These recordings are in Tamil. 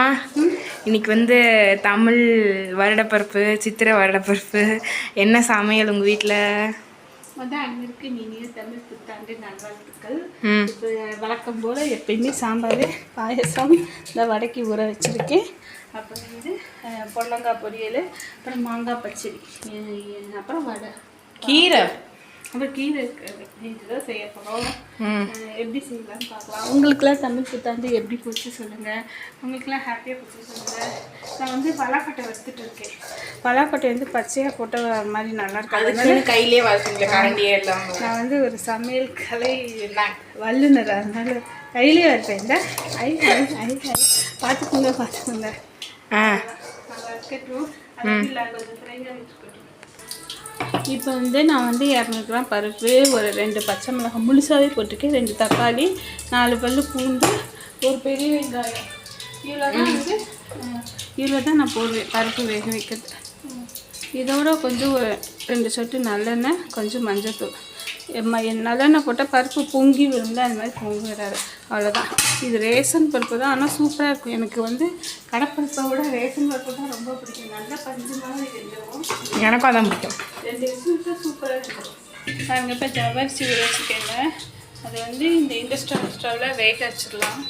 அம்மா இன்னைக்கு வந்து தமிழ் வருடப்பிறப்பு சித்திரை வருடப்பிறப்பு. என்ன சமையல் உங்கள் வீட்டில் முதல் அன்னிற்கு இனிய தமிழ் புத்தாண்டு நல்வாழ்த்துக்கள். இப்போ வழக்கம் போல் எப்பயுமே சாம்பார் பாயசம் இந்த வடக்கி ஊற வச்சுருக்கேன். அப்புறம் வந்து பொடலங்காய் பொரியல் அப்புறம் மாங்காய் பச்சடி அப்புறம் வடை. கீரை? அப்புறம் கீரை இதுதான் செய்ய போகிறோம் எப்படி செய்யலாம்னு பார்க்கலாம். உங்களுக்குலாம் தமிழ் புத்தாண்டு எப்படி போச்சு சொல்லுங்கள் உங்களுக்குலாம் ஹாப்பியாக போச்சு சொல்லுங்கள் நான் வந்து பலாக்கொட்டை வறுத்துட்டு இருக்கேன். பலாக்கொட்டை வந்து பச்சையாக போட்ட மாதிரி நல்லா இருக்காது அதுக்குன்னு கையிலே வளர்த்துங்களே கரண்டியே நான் வந்து ஒரு சமையல் கலை வல்லுனர் அதனால கையிலே வைப்பேன் இந்த ஐ ஐ ஐ ஐ. பார்த்துக்கோங்க பார்த்துக்கோங்க. ஆ. நல்லா இருக்கட்டும். அது இல்லாத இப்போ வந்து நான் வந்து இரநூறு கிராம் பருப்பு ஒரு ரெண்டு பச்சை மிளகாய் முழுசாகவே போட்டிருக்கேன் ரெண்டு தக்காளி நாலு பல்லு பூண்டு ஒரு பெரிய வெங்காயம். இவ்வளோ தான் வந்து இவ்வளோ தான் நான் போடுவேன் பருப்பு வேக வைக்கிறது. இதோட கொஞ்சம் ஒரு ரெண்டு சொட்டு நல்லெண்ணெய் கொஞ்சம் மஞ்சத்தூள். நல்லெண்ணெய் போட்டால் பருப்பு பொங்கி விழுந்தா அந்த மாதிரி பொங்கி விடாது அவ்வளோதான் இது ரேஷன் பருப்பு தான் ஆனால் சூப்பராக இருக்கும். எனக்கு வந்து கடைப்பருப்பை விட ரேஷன் பருப்பு தான் ரொம்ப பிடிக்கும். நல்லா பஞ்சு மாதிரி வெந்துடும் எனக்கும் அதான் பிடிக்கும். ரெண்டு சூப்பராக இருக்கும். பாருங்க இப்போ ஜவ்வரிசி ஊற வச்சுக்கேங்க. அது வந்து இந்த இண்டஸ்ட்ரியல் ஸ்டவ்வில் வேக வச்சிடலாம்.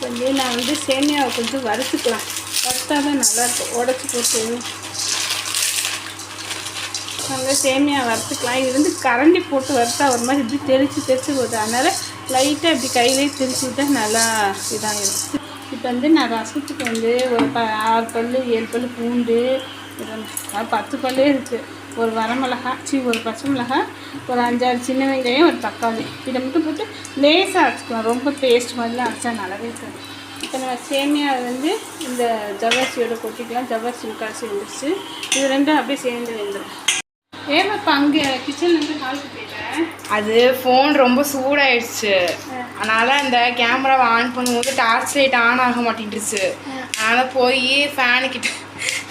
கொஞ்சம் நான் வந்து சேமியாவை கொஞ்சம் வறுத்துக்கலாம். வறுத்தா தான் நல்லாயிருக்கும் உடச்சி போட்டு நாங்கள் சேமியா வறுத்துக்கலாம். இது வந்து கரண்டி போட்டு வறுத்தா ஒரு மாதிரி இப்படி தெரிச்சு தெரிச்சு போகுது. அதனால் லைட்டாக இப்படி கையிலே திரிச்சு விட்டா நல்லா இதாகிடும் இப்போ வந்து நான் ரசத்துக்கு வந்து ஒரு ப ஆறு பல் ஏழு பல் பூண்டு இது பத்து பல்லே இருக்குது ஒரு வரமிளகா சி ஒரு பச்சை மிளகாய் ஒரு அஞ்சாறு சின்ன வெங்காயம் ஒரு தக்காளி. இதை மட்டும் போட்டு லேசாக அரைச்சிக்கலாம். ரொம்ப பேஸ்ட் மாதிரிலாம் அரைச்சா நல்லாவே இருக்காது. இப்போ நம்ம சேமியா வந்து இந்த ஜவ்வரிசியோட கொட்டிக்கலாம். ஜவ்வரிசி முக்காசி வந்துருச்சு. இது ரெண்டும் அப்படியே சேர்ந்து வெந்துடும் ஏமா இப்போ அங்கே கிச்சன்லேருந்து ஹாலுக்கு போயிட்டேன் அது ஃபோன் ரொம்ப சூடாயிடுச்சு. அதனால இந்த கேமராவை ஆன் பண்ணும்போது டார்ச் லைட் ஆன் ஆக மாட்டேங்கிடுச்சு அதனால் போய் ஃபேனு கிட்ட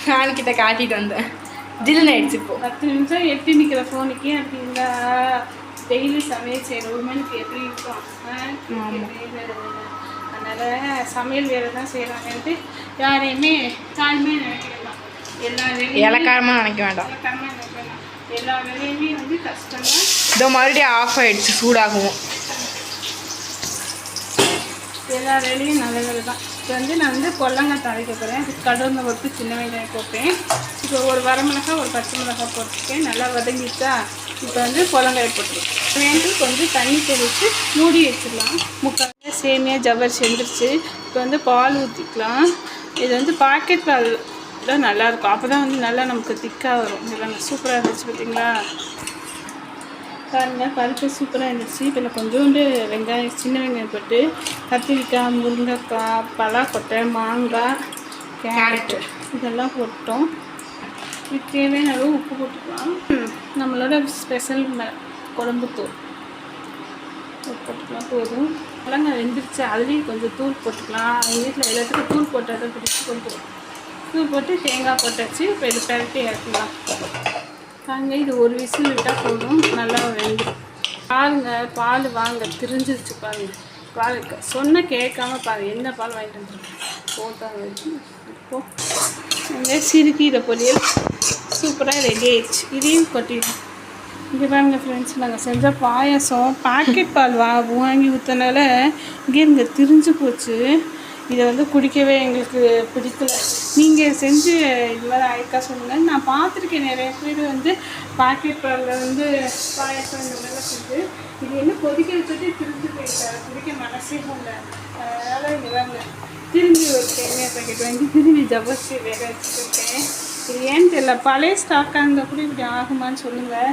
ஃபேன் கிட்ட காட்டிட்டு வந்தேன். ஜில்லுன்னு ஆயிடுச்சு இப்போ. பத்து நிமிஷம் எட்டி நிற்கிற ஃபோனுக்கே அப்படி இருந்தா டெய்லி சமையல் செய்கிற உமனுக்கு எப்படி இருக்கும்? அதனால் சமையல் வேலை தான் செய்கிறாங்கன்ட்டு யாரையுமே தாழ்மையாக நினைக்கலாம் எல்லா இலக்காரமாக நினைக்க வேண்டாம். இலக்காரமா நினைக்கலாம் எல்லா வேலையுமே வந்து கஷ்டமாக இதோ மறுபடியும் ஆஃப் ஆயிடுச்சு சூடாகவும். எல்லா வேலையும் நல்ல வேலை தான். இப்போ வந்து நான் வந்து கொல்லங்காய் தாளிக்க போகிறேன் கடவுளை போட்டு சின்ன வெங்காயம் போட்டேன். இப்போ ஒரு வரமிளகாய் ஒரு பச்சை மிளகாய் போட்டிருக்கேன். நல்லா வதங்கிட்டா இப்போ வந்து கொல்லங்காய் போட்டுருக்கேன் வேண்டு கொஞ்சம் தண்ணி தெளித்து மூடி வச்சிடலாம். முக்கால் சேமியா ஜவ்வரிசி வந்துருச்சு. இப்போ வந்து பால் ஊற்றிக்கலாம் இது வந்து பாக்கெட் பால் இதெல்லாம் நல்லாயிருக்கும். அப்போ தான் வந்து நல்லா நமக்கு திக்காக வரும். இதெல்லாம் சூப்பராக இருந்துச்சு பார்த்தீங்களா? பாருங்கள் பருப்பு சூப்பராக இருந்துச்சு. இதில் கொஞ்சோண்டு வெங்காயம் சின்ன வெங்காயம் போட்டு கத்திரிக்காய் முருங்கைக்காய் பலாக்கொட்டை மாங்காய் கேரட்டு இதெல்லாம் போட்டோம். இது தேவையான அளவு உப்பு போட்டுக்கலாம். நம்மளோட ஸ்பெஷல் ம குழம்பு தூள். உப்பு போட்டுக்கலாம் போதும். மிளகாய் வெந்துருச்சு. அதுலேயும் கொஞ்சம் தூள் போட்டுக்கலாம். எங்கள் வீட்டில் எல்லாத்துக்கும் தூள் போட்டால் தான் பிடிச்சி கொஞ்சம் உப்பு போட்டு தேங்காய் போட்டாச்சு இப்போ இது பரட்டி இறக்கலாம். பாருங்க இது ஒரு விசில் விட்டால் போதும். நல்லா வெந்துடும் பாருங்க பால் வாங்க திரிஞ்சிருச்சு பாருங்க. பால் சொன்ன கேட்காம பாருங்க என்ன பால் வாங்கிட்டு வந்துருக்கேன் போட்டாங்க இப்போ சிறுக்கி சிறுகீரை பொரியல். சூப்பராக ரெடி ஆயிடுச்சு. இதையும் கொட்டிடும் இங்கே பாருங்க ஃப்ரெண்ட்ஸ் நாங்கள் செஞ்ச பாயாசம் பாக்கெட் பால் வா வாங்கி ஊற்றினால இங்கே இங்கே திரிஞ்சு போச்சு. இதை வந்து குடிக்கவே எங்களுக்கு பிடிக்கல. நீங்கள் செஞ்சு இது மாதிரி ஆயிருக்கா சொல்லுங்கள் நான் பார்த்துருக்கேன் நிறைய பேர் வந்து பாக்கெட் பாலில் வந்து பாயசம் இந்த மாதிரிலாம் செஞ்சு. இது என்ன கொதிக்க வச்சுட்டு திருந்து போயிட்டாரு குடிக்க மனசே இல்லை அதனால் இங்கே வாங்க. திரும்பி ஒரு தேங்காய் பாக்கெட் வாங்கி திரும்பி ஜபஸ்தி வேக வச்சுருக்கேன். இது ஏன்னு தெரியல. பழைய ஸ்டாக்காக இருந்தால் கூட இப்படி ஆகுமான்னு சொல்லுங்கள்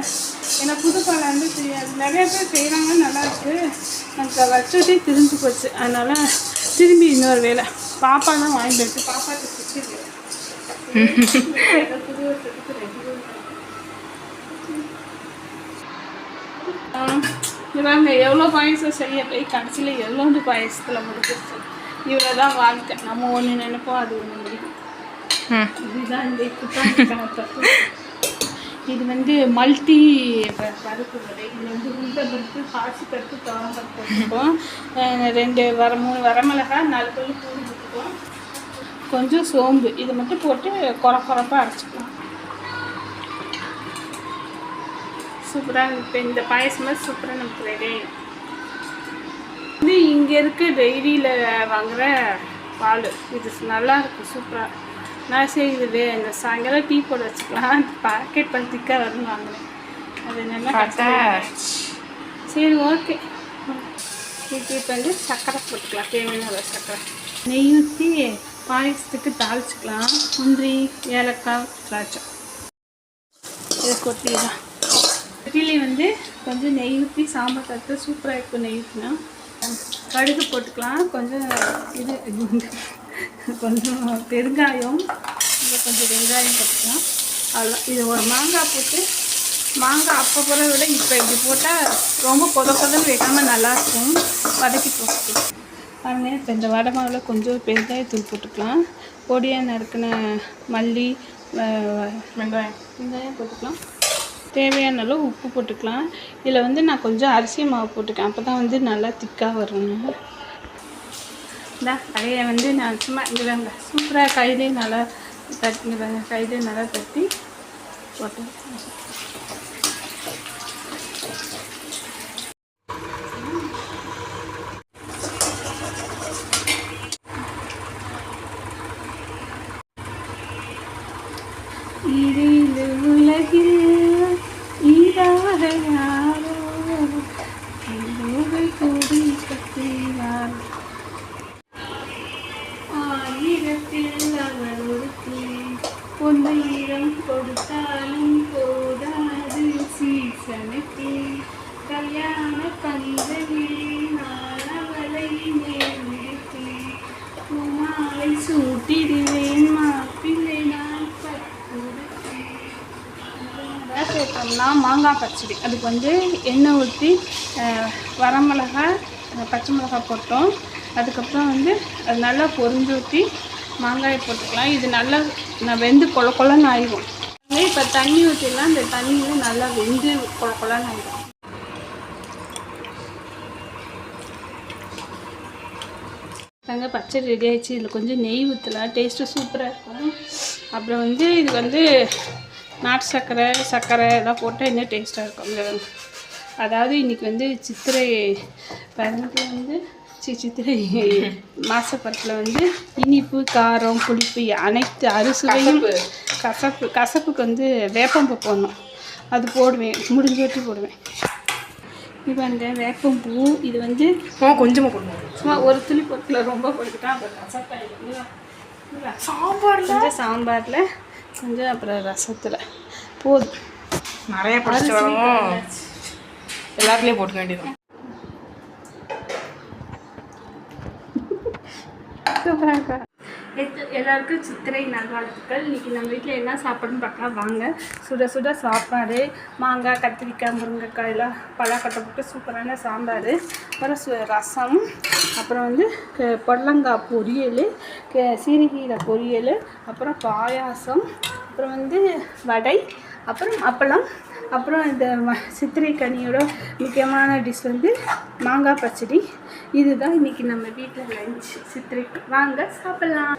ஏன்னா புது பழம் வந்து தெரியாது. நிறைய பேர் செய்கிறாங்க நல்லா இருக்கு. எனக்கு வச்சுட்டே திரும்பி போச்சு. அதனால் திரும்பி இன்னொரு வேலை பாப்பா தான் வாங்கிட்டு வந்து பாப்பாக்கு இவங்க எவ்வளோ பாயசம் செய்ய போய் கடைசியில் எவ்வளோண்டு பாயசத்தில் முடிஞ்சிருச்சு? இவ்வளோ தான் வாழ்க்கை. நம்ம ஒன்று நினைப்போம் அது ஒன்று முடியும். இதுதான் இந்த தப்பு. இது வந்து மல்டி பருப்பு வடை. இது வந்து உளுந்த பருப்பு பாசி பருப்பு துவரம் பருப்பு ரெண்டு வர மூணு வரமிளகா நாலு பல்லு பூண்டு. கொஞ்சம் சோம்பு. இது மட்டும் போட்டு குறை குறைப்பாக அரைச்சிக்கலாம். சூப்பராக இப்போ இந்த பாயசமாக சூப்பராக நமக்கு ரெடி இது இங்கே இருக்க டெய்ரியில் வாங்குற பால். இது நல்லா இருக்கும் சூப்பராக நான் சரி இது இந்த சாயங்காலம் டீ போட வச்சுக்கலாம். பாக்கெட் பால் திக்காக வரும்னு வாங்கினேன். அது பார்த்தா சரி ஓகே இப்போ இப்போ வந்து சர்க்கரை போட்டுக்கலாம். தேவையான சர்க்கரை நெய் ஊற்றி பாயசத்துக்கு தாளிச்சிக்கலாம். முந்திரி ஏலக்காய் திராட்சை. இதை கொட்டிடலாம் இட்லி வந்து கொஞ்சம் நெய் ஊற்றி சாம்பார் தட்டு சூப்பராக இருக்கும் நெய் ஊற்றினா கடுகு போட்டுக்கலாம். கொஞ்சம் இது கொஞ்சம் பெருங்காயம் இல்லை கொஞ்சம் வெங்காயம் போட்டுக்கலாம். அவ்வளோ இது ஒரு மாங்காய் போட்டு மாங்காய் அப்போ போகிறத விட இப்போ இப்படி போட்டால் ரொம்ப கொத கொதன்னு வைக்காமல் நல்லாயிருக்கும் வதக்கி போட்டுக்கலாம். பாருங்கள் இப்போ இந்த வடை மாவில் கொஞ்சம் பெருங்காயத்தூள் போட்டுக்கலாம். பொடியாக நறுக்கின மல்லி வெங்காயம் வெங்காயம் போட்டுக்கலாம். தேவையான அளவு உப்பு போட்டுக்கலாம். இதில் வந்து நான் கொஞ்சம் அரிசி மாவு போட்டுக்கேன். அப்போ தான் வந்து நல்லா திக்காக வரணும் இந்த கடையை வந்து நான் சும்மா இங்கே சூப்பராக கையிலே நல்லா தட்டி கையிலே நல்லா தட்டி போட்டேன். இடிந்து உலகில் ஈராத யாரோ? என்னோடு கூடி கத்தினார். ஆயிரத்தில் அவள் ஒருத்தி. பொன்னையிடம் கொடுத்தாலும் போதாது. கல்யாண பந்தலில் சேர்த்தோம்னா மாங்காய் பச்சடி. அதுக்கு வந்து எண்ணெய் ஊற்றி வரமிளகாய் பச்சை மிளகாய் போட்டோம். அதுக்கப்புறம் வந்து அது நல்லா பொறிஞ்சு ஊற்றி மாங்காயை போட்டுக்கலாம். இது நல்லா நான் வெந்து கொல கொலன்னு ஆயிடும் இப்போ தண்ணி ஊற்றிலாம் இந்த தண்ணியும் நல்லா வெந்து கொல கொலன்னு ஆயிடும் நாங்கள் பச்சடி ரெடி ஆயிடுச்சு. இதில் கொஞ்சம் நெய் ஊற்றலாம் டேஸ்ட்டு சூப்பராக இருக்கும். அப்புறம் வந்து இது வந்து நாட்டு சர்க்கரை சர்க்கரை எல்லாம் போட்டால் இன்னும் டேஸ்ட்டாக இருக்கும். அதாவது இன்றைக்கி வந்து சித்திரை பதினெட்டில் வந்து சி சித்திரை மாசப்பரத்தில் வந்து இனிப்பு காரம் புளிப்பு அனைத்து அறுசுவையும் கசப்பு. கசப்புக்கு வந்து வேப்பம்பு போடணும். அது போடுவேன் முடிஞ்ச வாட்டி போடுவேன். இப்போ அந்த வேப்பம்பூ இது வந்து கொஞ்சமாக போடுவோம் சும்மா ஒரு துளி பொருட்கள் ரொம்ப போட்டுக்கிட்டா அப்புறம் ரசப்பாயில் சாம்பார்ல சாம்பாரில் கொஞ்சம் அப்புறம் ரசத்தில். போதும். நிறைய படிச்சு வரவும் எல்லாத்துலேயும் போட்டுக்க வேண்டியது சூப்பராக எல்லாருக்கும் சித்திரை நல்வாழ்த்துக்கள். இன்றைக்கி நம்ம வீட்டில் என்ன சாப்பாடுன்னு பார்க்கலாம். வாங்க. சுட சுட சாப்பாடு. மாங்காய் கத்திரிக்காய் முருங்கைக்காய் எல்லாம் பலாக்கொட்டை போட்டு சூப்பரான சாம்பார். அப்புறம் சு ரசம். அப்புறம் வந்து பொடலங்காய் பொரியல் க- சீரிகீரை பொரியல். அப்புறம் பாயாசம். அப்புறம் வந்து வடை. அப்புறம் அப்பளம். அப்புறம் இந்த சித்திரை கனியோட முக்கியமான டிஷ் வந்து மாங்காய் பச்சடி. இதுதான் இன்னைக்கு நம்ம வீட்டில் லஞ்ச் சித்திரைக்கு. வாங்க சாப்பிட்லாம்.